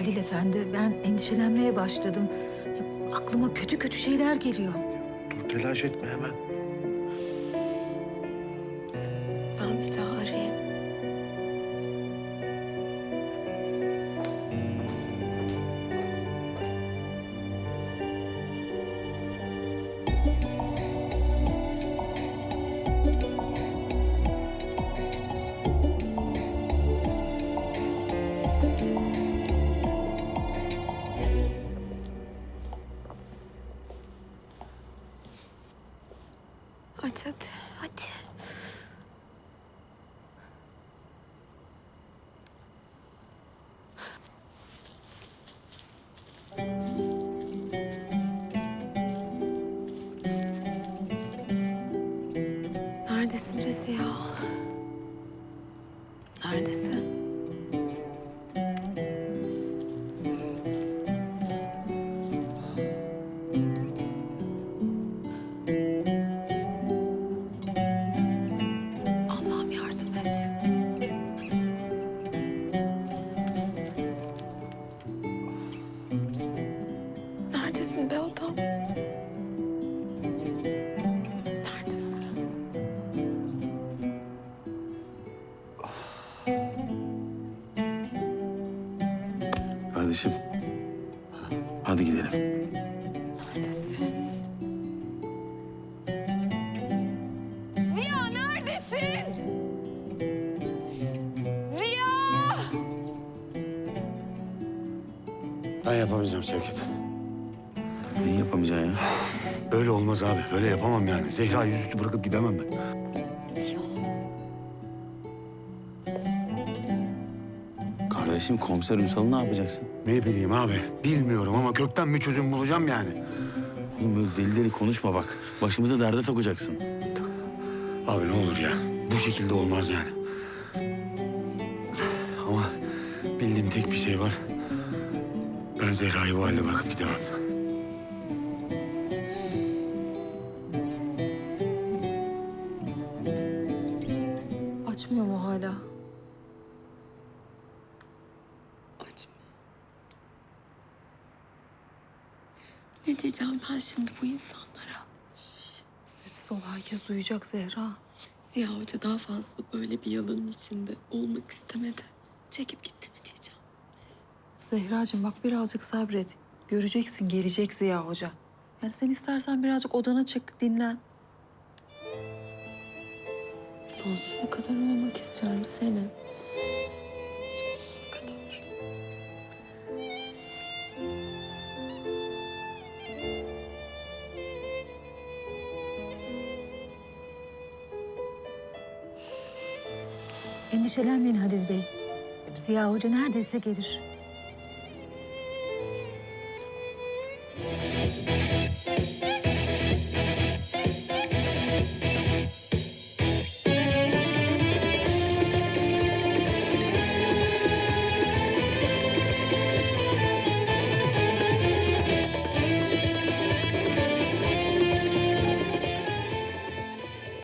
Halil Efendi ben endişelenmeye başladım. Ya, aklıma kötü kötü şeyler geliyor. Dur telaş etme hemen. Ben bir daha arayayım. Aç hadi, hadi. Neredesin be Ziya? Neredesin? Kardeşim. Hadi gidelim. Neredesin? Ziya neredesin? Ziya! Ben yapamayacağım Şevket. Neyi yapamayacaksın ya? Böyle olmaz abi. Böyle yapamam yani. Zehra yüzüstü bırakıp gidemem ben. Kardeşim komiser Ünsal'ı ne yapacaksın? Ne bileyim abi. Bilmiyorum ama kökten bir çözüm bulacağım yani. Oğlum böyle deli deli konuşma bak. Başımızı derde sokacaksın. Abi ne olur ya. Bu şekilde olmaz yani. Ama bildiğim tek bir şey var. Ben Zehra'yı bu halde bırakıp gidemem. Açmıyor mu hala? Ne diyeceğim ben şimdi bu insanlara? Sessiz ol herkes duyacak Zehra. Ziya Hoca daha fazla böyle bir yalanın içinde olmak istemedi. Çekip gitti mi diyeceğim. Zehracığım bak birazcık sabret. Göreceksin gelecek Ziya Hoca. Yani sen istersen birazcık odana çık dinlen. Sonsuza kadar olmak istiyorum senin. Endişelenmeyin Halil Bey. Ziya Hoca neredeyse gelir.